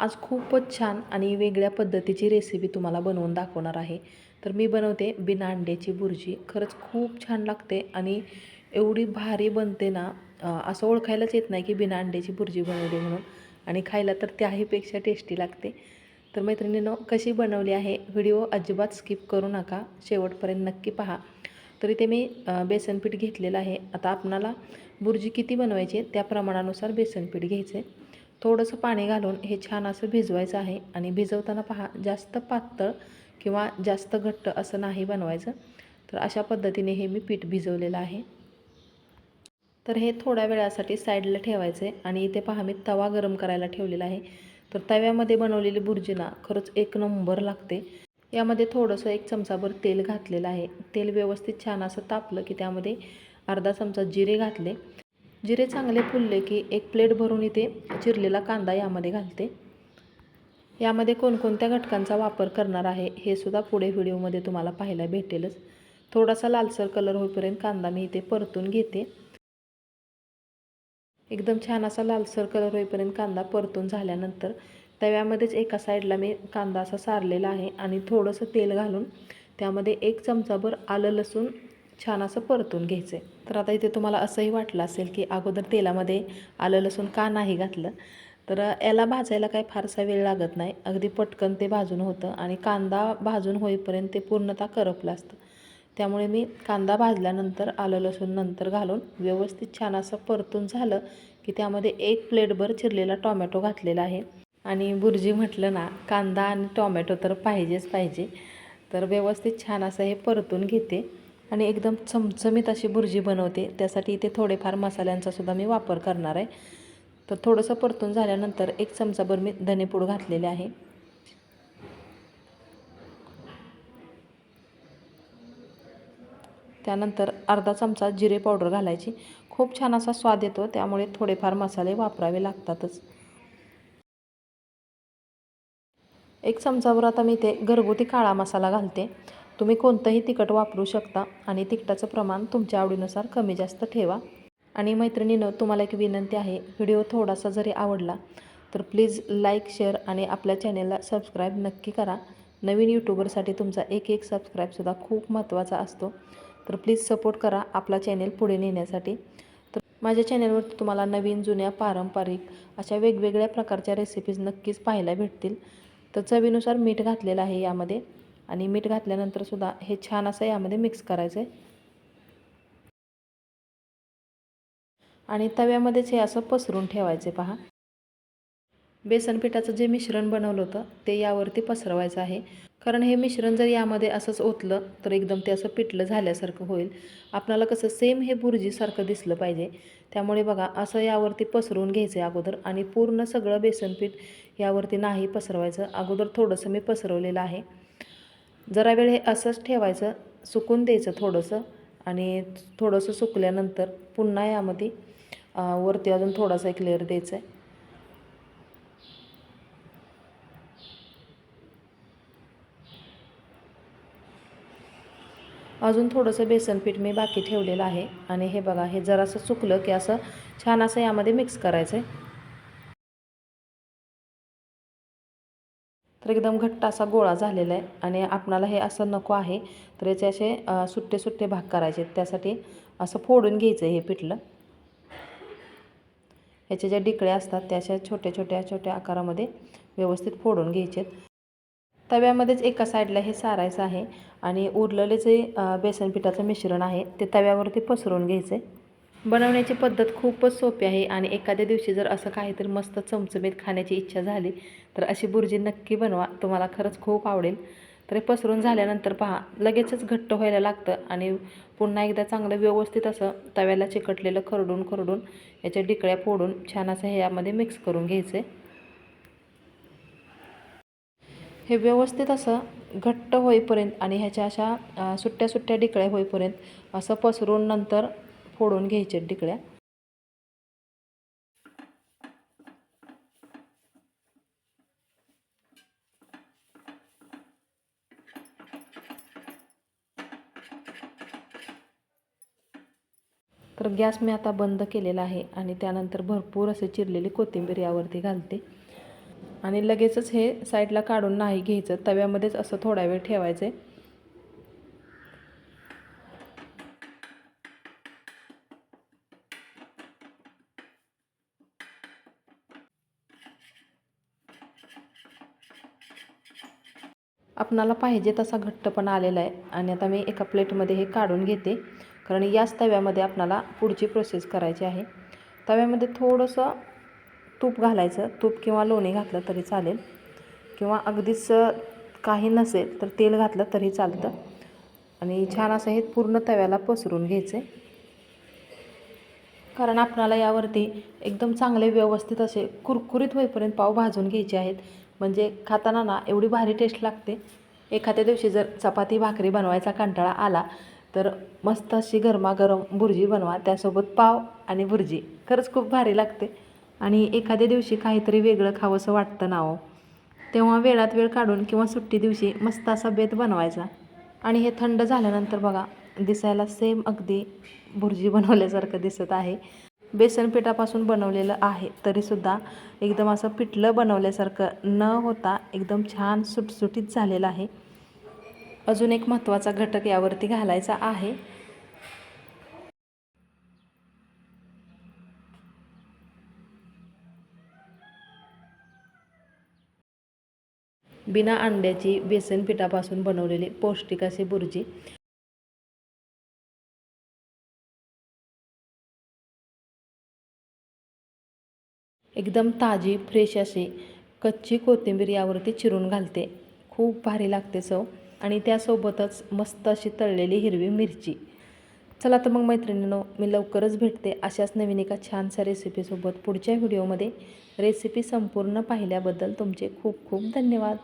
आज खूपच छान आणि वेगळ्या पद्धतीची रेसिपी तुम्हाला बनवून दाखवणार आहे. तर मी बनवते बिना अंड्याची बुर्जी. खरंच खूप छान लागते आणि एवढी भारी बनते ना असं ओळखायलाच येत नाही की बिना अंड्याची बुर्जी बनवली म्हणून. आणि खायला तर त्याहीपेक्षा टेस्टी लागते. तर मैत्रिणीनं कशी बनवली आहे व्हिडिओ अजिबात स्किप करू नका. शेवटपर्यंत नक्की पहा. तर इथे मी बेसनपीठ घेतलेलं आहे. आता आपणाला बुर्जी किती बनवायची आहे त्या प्रमाणानुसार बेसनपीठ घ्यायचं आहे थोडंसं पाणी घालून हे छान असं भिजवायचं आहे. आणि भिजवताना पहा जास्त पातळ किंवा जास्त घट्ट असं नाही बनवायचं. तर अशा पद्धतीने हे मी पीठ भिजवलेलं आहे. तर हे थोड्या वेळासाठी साईडला ठेवायचं. आहे आणि इथे पहा मी तवा गरम करायला ठेवलेला आहे. तर तव्यामध्ये बनवलेली बुर्जी ना खरंच एक नंबर लागते. यामध्ये थोडंसं एक चमचाभर तेल घातलेलं आहे. तेल व्यवस्थित छान असं तापलं की त्यामध्ये अर्धा चमचा जिरे घातले. जिरे चांगले फुलले की एक प्लेट भरून इथे चिरलेला कांदा यामध्ये घालते. यामध्ये कोणकोणत्या घटकांचा वापर करणार आहे हे सुद्धा पुढे व्हिडिओमध्ये तुम्हाला पाहायला भेटेलच. थोडासा लालसर कलर होईपर्यंत कांदा मी इथे परतून घेते. एकदम छान असा लालसर कलर होईपर्यंत कांदा परतून झाल्यानंतर तव्यामध्येच एका साईडला मी कांदा असा सारलेला आहे आणि थोडंसं तेल घालून त्यामध्ये एक चमचाभर आलं लसूण छान असं परतून घ्यायचं. आहे तर आता इथे तुम्हाला असंही वाटलं असेल की अगोदर तेलामध्ये आलं लसूण का नाही घातलं तर याला भाजायला काही फारसा वेळ लागत नाही. अगदी पटकन ते भाजून होतं आणि कांदा भाजून होईपर्यंत ते पूर्णतः करपलं असतं. त्यामुळे मी कांदा भाजल्यानंतर आलं लसूण नंतर घालून व्यवस्थित छान असं परतून झालं की त्यामध्ये एक प्लेटभर चिरलेला टॉमॅटो घातलेला आहे. आणि बुर्जी म्हटलं ना कांदा आणि टॉमॅटो तर पाहिजेच पाहिजे. तर व्यवस्थित छान असं हे परतून घेते. आणि एकदम चमचमीत अशी भुर्जी बनवते. त्यासाठी इथे थोडेफार मसाल्यांचा सुद्धा मी वापर करणार आहे. तर थोडंसं परतून झाल्यानंतर एक चमचाभर मी धनेपूड घातलेले आहे. त्यानंतर अर्धा चमचा जिरे पावडर घालायची. खूप छान असा स्वाद येतो त्यामुळे थोडेफार मसाले वापरावे लागतातच. एक चमचाभर आता मी ते घरगुती काळा मसाला घालते. तुम्ही कोणतंही तिखट वापरू शकता आणि तिखटाचं प्रमाण तुमच्या आवडीनुसार कमी जास्त ठेवा. आणि मैत्रिणीनं तुम्हाला एक विनंती आहे व्हिडिओ थोडासा जरी आवडला तर प्लीज लाईक शेअर आणि आपल्या चॅनेलला सबस्क्राईब नक्की करा. नवीन यूट्यूबरसाठी तुमचा एक एक सबस्क्राईबसुद्धा खूप महत्त्वाचा असतो. तर प्लीज सपोर्ट करा आपला चॅनेल पुढे नेण्यासाठी. तर माझ्या चॅनेलवर तुम्हाला नवीन जुन्या पारंपरिक अशा वेगवेगळ्या प्रकारच्या रेसिपीज नक्कीच पाहायला भेटतील. तर चवीनुसार मीठ घातलेलं आहे यामध्ये. आणि मीठ घातल्यानंतर सुद्धा हे छान असं यामध्ये मिक्स करायचं आहे आणि तव्यामध्येच हे असं पसरून ठेवायचे पहा. बेसन पिठाचं जे मिश्रण बनवलं होतं ते यावरती पसरवायचं आहे. कारण हे मिश्रण जर यामध्ये असंच ओतलं तर एकदम ते असं पिठलं झाल्यासारखं होईल. आपल्याला कसं सेम हे बुर्जीसारखं दिसलं पाहिजे. त्यामुळे बघा असं यावरती पसरवून घ्यायचं आहे अगोदर आणि पूर्ण सगळं बेसनपीठ यावरती नाही पसरवायचं. अगोदर थोडंसं मी पसरवलेलं आहे. जरा वेळ हे असंच ठेवायचं सुकून द्यायचं थोडंसं आणि थोडंसं सुकल्यानंतर पुन्हा यामध्ये वरती अजून थोडासा एक लेअर द्यायचा आहे. अजून थोडंसं बेसनपीठ मी बाकी ठेवलेलं आहे आणि हे बघा हे जरासं सुकलं की असं छान असं यामध्ये मिक्स करायचं आहे तर एकदम घट्ट असा गोळा झालेला आहे आणि आपणाला हे असं नको आहे. तर याचे असे सुट्टे सुट्टे भाग करायचे आहेत. त्यासाठी असं फोडून घ्यायचं आहे हे पिठलं. याच्या ज्या डिकळ्या असतात त्या अशा छोट्या छोट्या छोट्या आकारामध्ये व्यवस्थित फोडून घ्यायचे आहेत. तव्यामध्येच एका साईडला हे सारायचं आहे आणि उरलेले जे बेसन पिठाचं मिश्रण आहे ते तव्यावरती पसरवून घ्यायचं आहे बनवण्याची पद्धत खूपच सोपी आहे आणि एखाद्या दिवशी जर असं काहीतरी मस्त चमचमीत खाण्याची इच्छा झाली तर अशी बुर्जी नक्की बनवा. तुम्हाला खरंच खूप आवडेल. तर हे पसरून झाल्यानंतर पहा लगेचच घट्ट व्हायला लागतं आणि पुन्हा एकदा चांगलं व्यवस्थित असं तव्याला चिकटलेलं खरडून खरडून याच्या डिकळ्या फोडून छान असं हे यामध्ये मिक्स करून घ्यायचं. आहे हे व्यवस्थित असं घट्ट होईपर्यंत आणि ह्याच्या अशा सुट्ट्या सुट्ट्या डिकळ्या होईपर्यंत असं पसरून नंतर फोडून घ्यायचे टिकड्या. तर गॅस मी आता बंद केलेला आहे आणि त्यानंतर भरपूर असे चिरलेली कोथिंबीर यावरती घालते. आणि लगेचच हे साईडला काढून नाही घ्यायचं तव्यामध्येच असं थोडा वेळ ठेवायचं आहे आपणाला पाहिजे तसा घट्टपणा आलेला आहे. आणि आता मी एका प्लेटमध्ये हे काढून घेते. कारण याच तव्यामध्ये आपणाला पुढची प्रोसेस करायची आहे. तव्यामध्ये थोडंसं तूप घालायचं. तूप किंवा लोणी घातलं तरी चालेल. किंवा अगदीच काही नसेल तर तेल घातलं तरी चालतं. आणि छान असं हे पूर्ण तव्याला पसरून घ्यायचं. आहे कारण आपणाला यावरती एकदम चांगले व्यवस्थित असे कुरकुरीत होईपर्यंत पाव भाजून घ्यायचे आहेत. म्हणजे खाताना ना एवढी भारी टेस्ट लागते. एखाद्या दिवशी जर चपाती भाकरी बनवायचा कंटाळा आला तर मस्त अशी गरमागरम भुर्जी बनवा. त्यासोबत पाव आणि भुर्जी. खरंच खूप भारी लागते. आणि एखाद्या दिवशी काहीतरी वेगळं खावंसं वाटतं ना हो. तेव्हा वेळात वेळ काढून किंवा सुट्टी दिवशी मस्त असा बेत बनवायचा. आणि हे थंड झाल्यानंतर बघा दिसायला सेम अगदी भुर्जी बनवल्यासारखं दिसत आहे. बेसन पिठापासून बनवलेलं आहे. तरीसुद्धा एकदम असं पिठलं बनवल्यासारखं न होता एकदम छान सुटसुटीत झालेलं आहे. अजून एक महत्त्वाचा घटक यावरती घालायचा आहे. बिना अंड्याची बेसन पिठापासून बनवलेली पौष्टिक अशी बुर्जी. एकदम ताजी फ्रेश अशी कच्ची कोथिंबीर यावरती चिरून घालते. खूप भारी लागते चव. आणि त्यासोबतच मस्त अशी तळलेली हिरवी मिरची. चला तर मग मैत्रिणींनो मी लवकरच भेटते अशाच नवीन एका छानशा रेसिपीसोबत पुढच्या व्हिडिओमध्ये रेसिपी संपूर्ण पाहिल्याबद्दल तुमचे खूप खूप धन्यवाद.